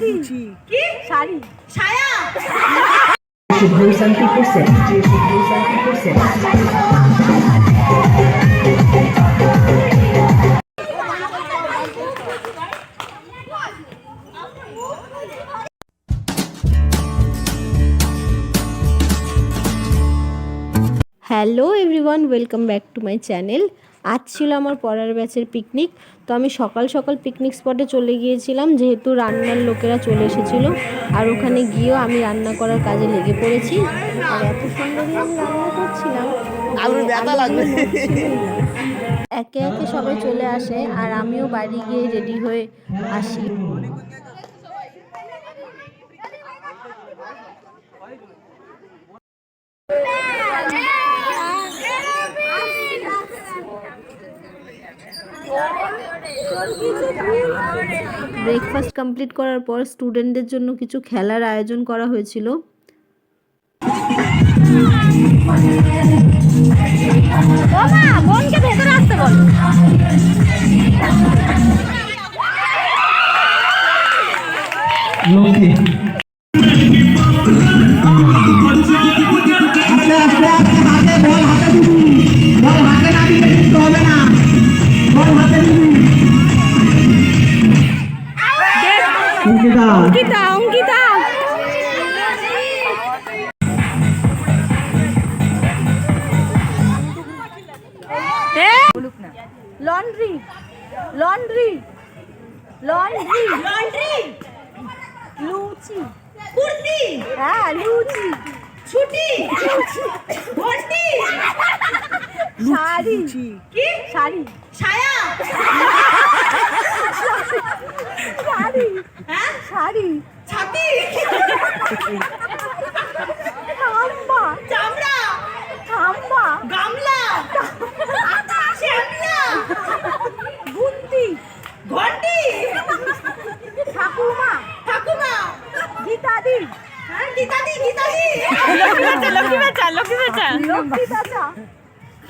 শাড়ি? কি? শাড়ি। ছায়া? শুভ্র শান্তি করছে শুভ্র শান্তি করছে hello everyone welcome back to my channel. আজ ছিল আমার পড়ার ব্যাচের পিকনিক। তো আমি সকাল সকাল পিকনিক স্পটে চলে গিয়েছিলাম যেহেতু রান্নার লোকেরা চলে এসেছিল। আর ওখানে গিয়েও আমি রান্না করার কাজে লেগে পড়েছি। আর এত সুন্দর আমি রান্না করছিলাম। একে একে সবাই চলে আসে আর আমিও বাড়ি গিয়ে রেডি হয়ে আসি। ব্রেকফাস্ট কমপ্লিট করার পর স্টুডেন্টদের জন্য কিছু খেলার আয়োজন করা হয়েছিল। Ankita. Ankita Ankita. Laundry laundry laundry. Laundry. Luchi. Kurti. হ্যাঁ লুচি। ছুটি। ভর্তি। শাড়ি। কি? শাড়ি। ছায়া। শাড়ি। হ্যাঁ? শাড়ি। ছাতি। খাম্বা। চামড়া। খাম্বা। গামলা। শ্যামলা। বুন্দি ঘন্টি। ঠাকুমা। ঠাকুমা। গীতাদি। হ্যাঁ গীতাদি গীতাদি। লক্ষ্মী পেঁচা লক্ষ্মী পেঁচা লক্ষ্মী পেঁচা।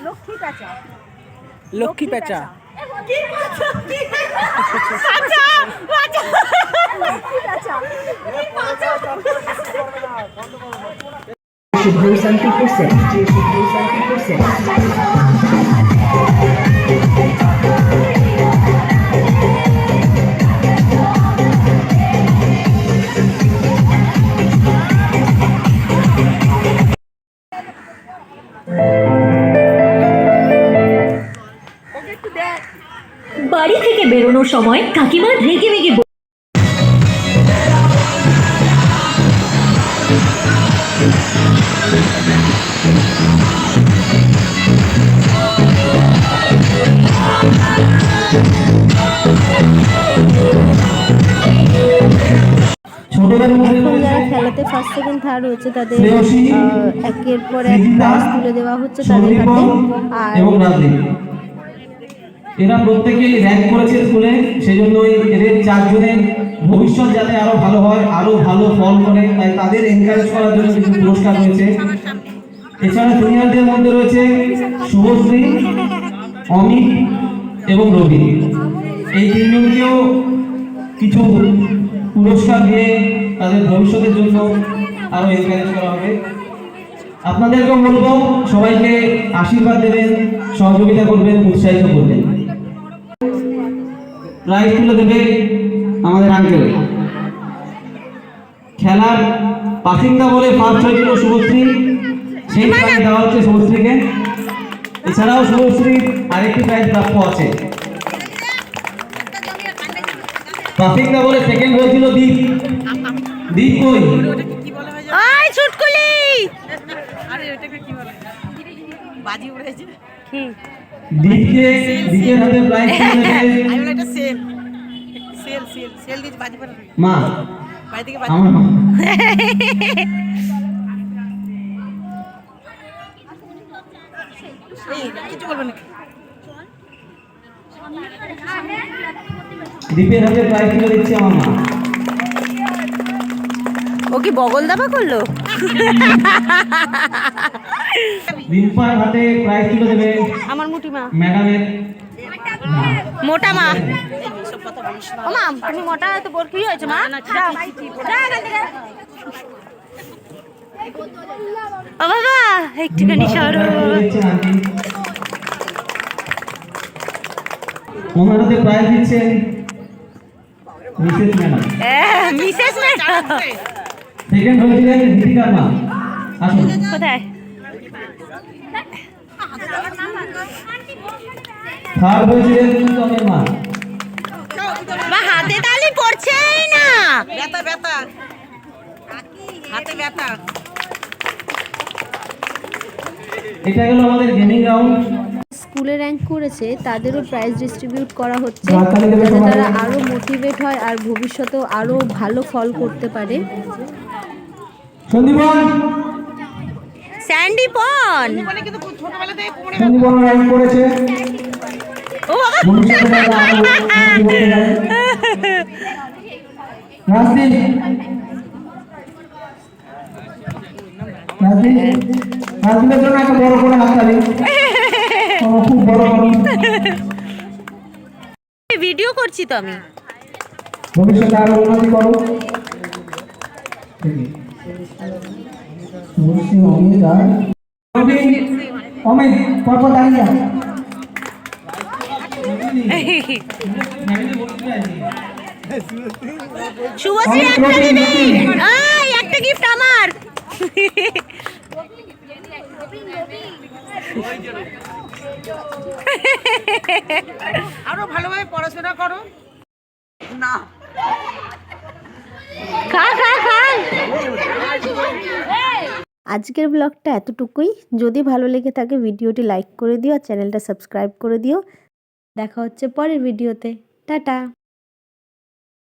লক্ষ্মী পেঁচা। লক্ষ্মী পেঁচা। পেঁচা কি পেঁচা পেঁচা লক্ষ্মী পেঁচা কি পেঁচা বেরোনোর সময় কাকিমা রেগে রেগে খেলাতে ফার্স্ট সেকেন্ড থার্ড হচ্ছে তাদের একের পর এক প্রাইজ তুলে দেওয়া হচ্ছে তাদের হাতে। আর এরা প্রত্যেকেই র্যাঙ্ক করেছে স্কুলে সেই জন্যই এদের চারজনের ভবিষ্যৎ যাতে আরও ভালো হয়, আরও ভালো ফল করে তাই তাদের এনকারেজ করার জন্য কিছু পুরস্কার রয়েছে। এছাড়া জুনিয়রদের মধ্যে রয়েছে শুভশ্রী, অমিত এবং রবি। এই তিনজনকেও কিছু পুরস্কার দিয়ে তাদের ভবিষ্যতের জন্য আরও এনকারেজ করা হবে। আপনাদেরকেও বলব, সবাইকে আশীর্বাদ দেবেন, সহযোগিতা করবেন, উৎসাহিত করবেন। প্রাইজ তুলে দেবে আমাদের আঙ্কেল খেলার পাসিংদা বলে ফার্স্ট হয়েছিল শুভশ্রী সেই প্রাইজ দেওয়া হচ্ছে শুভশ্রীকে। এছাড়াও শুভশ্রীর আরেকটি প্রাইজ প্রাপ্য আছে। পাসিংদা বলে সেকেন্ড হয়েছিল দীপ। দীপ কই? দীপের হাতে প্রাইজ তুলে দেবে আমি একটা সেল সেল সেল সেল দিয়েছি বাজি পড়া মা বাড়ি থেকে বাজি আমার মা। কিছু দীপের হাতে প্রাইজ তুলে দিচ্ছে আমার মা। ও কি বগল দাবা করল? রিম্পার হাতে প্রাইজ তুলে দেবে আমার মুটি মা ম্যাডামের। মোটা মা। সব কথা মা তুমি মোটা তো বোর কি হয়েছে মা? যাও। ও বাবা একটুখানি সরো। ওনারাতে প্রাইজ দিচ্ছেন Mrs madam. Mrs madam. Second হয়েছিলেন দীপিকার মা আসুন। কোথায়? থার্ড হয়েছিলেন মা মা হাতে তালি পড়ছেই না। ব্যথা ব্যথা। হাতে ব্যথা। এটা গেল আমাদের গেমিং রাউন্ড স্কুলে র্যাঙ্ক করেছে তাদেরও প্রাইজ ডিস্ট্রিবিউট করা হচ্ছে যাতে তারা আরও মোটিভেট হয় আর ভবিষ্যতেও আরও ভালো ফল করতে পারে। স্যান্ডি পন করেছে। ও জন্য একটা বড় করে হাততালি। খুব বড় ভিডিও করছি তো আমি। ভবিষ্যতে আরও উন্নতি করো। একটা একটা গিফট আমার আরও ভালোভাবে পড়াশোনা করো। আজকের ব্লগটা এতটুকুই। যদি ভালো লেগে থাকে, ভিডিওটি লাইক করে দিও আর চ্যানেলটা সাবস্ক্রাইব করে দিও। দেখা হচ্ছে পরের ভিডিওতে টাটা!